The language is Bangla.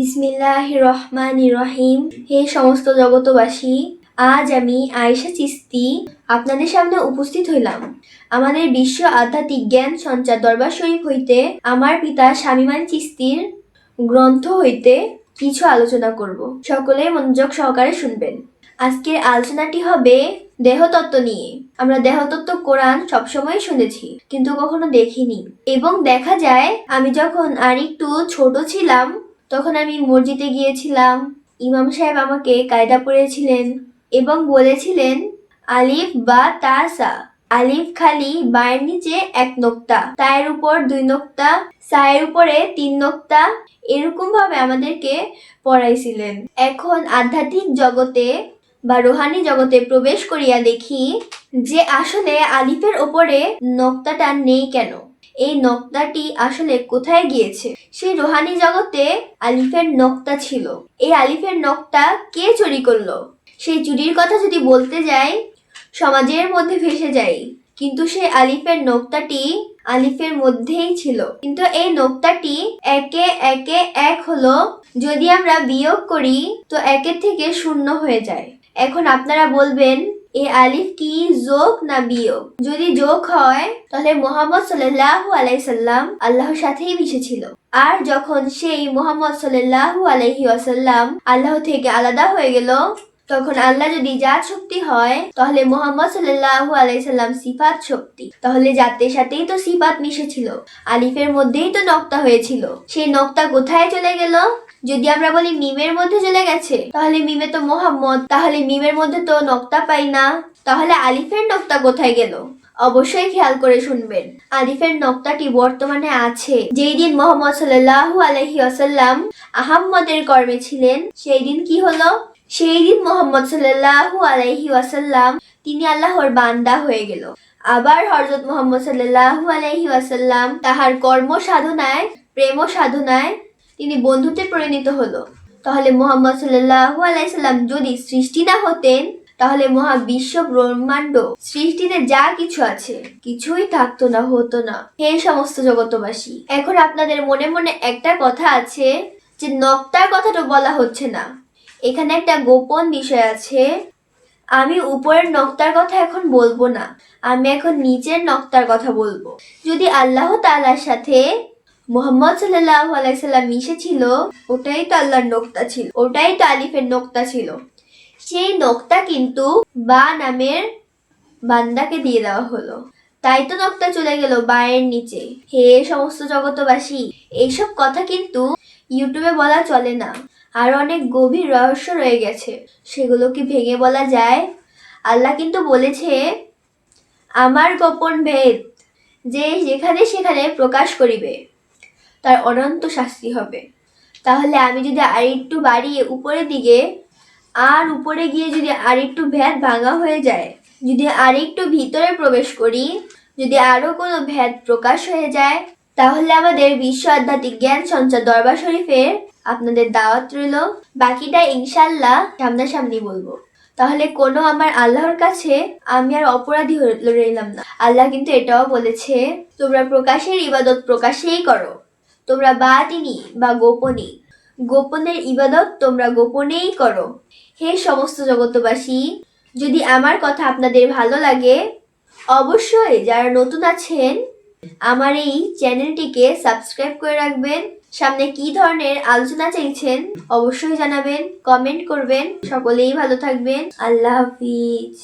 বিসমিল্লাহ রহমান রহিম হে সমস্ত জগতবাসী আজ আমি আয়েশা চিস্তি আপনাদের সামনে উপস্থিত হইলাম। আমাদের বিশ্ব আধ্যাত্মিক জ্ঞান সঞ্চার দরবার শরীফ হইতে আমার পিতা স্বামীমান চিস্তির গ্রন্থ হইতে কিছু আলোচনা করব। সকলে মনোযোগ সহকারে শুনবেন। আজকের আলোচনাটি হবে দেহতত্ত্ব নিয়ে। আমরা দেহতত্ত্ব কোরআন সবসময় শুনেছি, কিন্তু কখনো দেখিনি। এবং দেখা যায়, আমি যখন আর একটু ছোট ছিলাম তখন আমি মসজিদে গিয়েছিলাম। ইমাম সাহেব আমাকে কায়দা পড়েছিলেন এবং বলেছিলেন, আলিফ বা তাসা। আলিফ খালি বায়ের নিচে এক নোক্তা, তায়ের উপর দুই নোক্তা, সায়ের উপরে তিন নোক্তা এরকম ভাবে আমাদেরকে পড়াইছিলেন। এখন আধ্যাত্মিক জগতে বা রোহানি জগতে প্রবেশ করিয়া দেখি যে আসলে আলিফের ওপরে নোক্তাটা নেই কেন? এই নক্তাটি আসলে কোথায় গিয়েছে? সেই রোহানি জগতে আলিফের নক্তা ছিল। এই আলিফের নক্তা কে চুরি করল? সেই চুরির কথা যদি বলতে যাই, সমাজের মধ্যে ভেসে যাই। কিন্তু সেই আলিফের নোক্তাটি আলিফের মধ্যেই ছিল। কিন্তু এই নোক্তাটি একে একে এক হলো। যদি আমরা বিয়োগ করি, তো একের থেকে শূন্য হয়ে যায়। এখন আপনারা বলবেন এই আলিফ কি যোগ না বিয়োগ? যদি যোগ হয়, তাহলে মোহাম্মদ সাল্লাল্লাহু আলাইসাল্লাম আল্লাহর সাথেই মিশেছিল। আর যখন সেই মোহাম্মদ সাল্লাহ আলহি আসাল্লাম আল্লাহ থেকে আলাদা হয়ে গেল তখন আল্লাহ যদি জাত শক্তি হয়, তাহলে মোহাম্মদ সাল্লাল্লাহু আলাইহি সাল্লাম সিফাত শক্তি। তাহলে জাতের সাথেই তো সিফাত মিশেছিল। আলিফের মধ্যেই তো নক্তা হয়েছিল। সেই নক্তা কোথায় চলে গেল? যদি আমরা বলি মিমের মধ্যে চলে গেছে, তাহলে মিমে তো মোহাম্মদ, তাহলে মিমের মধ্যে তো নক্তা পাই না। তাহলে আলিফের নক্তা কোথায় গেল? অবশ্যই খেয়াল করে শুনবেন। আলিফের নক্তাটি বর্তমানে আছে। যেই দিন মোহাম্মদ সাল্লাল্লাহু আলাইহি আসাল্লাম আহাম্মদের কর্মে ছিলেন, সেই দিন কি হলো? সেই দিন মোহাম্মদ সাল্লাল্লাহু আলাইহি ওয়াসাল্লাম, তিনি আল্লাহর বান্দা হয়ে গেল। আবার হযরত মোহাম্মদ সাল্লাল্লাহু আলাইহি ওয়াসাল্লাম তাহার কর্ম সাধনায়, প্রেম সাধনায় তিনি বন্ধুতে পরিণত হলো। তাহলে মোহাম্মদ সাল্লাল্লাহু আলাইহি সাল্লাম যদি সৃষ্টি না হতেন, তাহলে মহা বিশ্ব ব্রহ্মাণ্ড সৃষ্টিতে যা কিছু আছে, কিছুই থাকতো না, হতো না। হে সমস্ত জগতবাসী এখন আপনাদের মনে মনে একটা কথা আছে যে নক্তার কথাটা বলা হচ্ছে না। এখানে একটা গোপন বিষয় আছে। আমি উপরের নক্তার কথা এখন বলব না। আমি এখন নিচের নক্তার কথা বলব। যদি আল্লাহ তালার সাথে মোহাম্মদ সাল্লাহ আলাইসাল্লাম মিশেছিল, ওটাই তো আল্লাহর নোক্তা ছিল, ওটাই তো আলিফের নোক্তা ছিল। সেই নোক্তা কিন্তু বা নামের বান্দাকে দিয়ে দেওয়া হলো। তাই তো নোক্তা চলে গেল বায়ের নিচে। হে সমস্ত জগতবাসী এইসব কথা কিন্তু ইউটিউবে বলা চলে না। আর অনেক গভীর রহস্য রয়ে গেছে। সেগুলো কি ভেঙে বলা যায়? আল্লাহ কিন্তু বলেছে, আমার গোপন ভেদ যে যেখানে সেখানে প্রকাশ করিবে, তার অনন্ত শাস্তি হবে। তাহলে আমি যদি আরেকটু বাড়িয়ে উপরের দিকে, আর উপরে গিয়ে যদি আরেকটু ভেদ ভাঙা হয়ে যায়, যদি আরেকটু ভিতরে প্রবেশ করি, যদি আরও কোনো ভেদ প্রকাশ হয়ে যায়, তাহলে আমাদের বিশ্ব আধ্যাত্মিক জ্ঞান সঞ্চার দরবার শরীফের আপনাদের দাওয়াত রইল। বাকিটা ইনশাল্লাহ সামনাসামনি বলব। তাহলে কোনো আমার আল্লাহর কাছে আমি আর অপরাধী রইলাম না। আল্লাহ কিন্তু এটাও বলেছে, তোমরা প্রকাশের ইবাদত প্রকাশেই করো। তোমরা বাতিনি বা গোপনী। গোপনের ইবাদত তোমরা গোপনেই করো। হে সমস্ত জগতবাসী যদি আমার কথা আপনাদের ভালো লাগে, অবশ্যই যারা নতুন আছেন আমার এই চ্যানেলটিকে সাবস্ক্রাইব করে রাখবেন। সামনে কি ধরনের আলোচনা চাইছেন, অবশ্যই জানাবেন, কমেন্ট করবেন। সকলেই ভালো থাকবেন। আল্লাহ হাফিজ।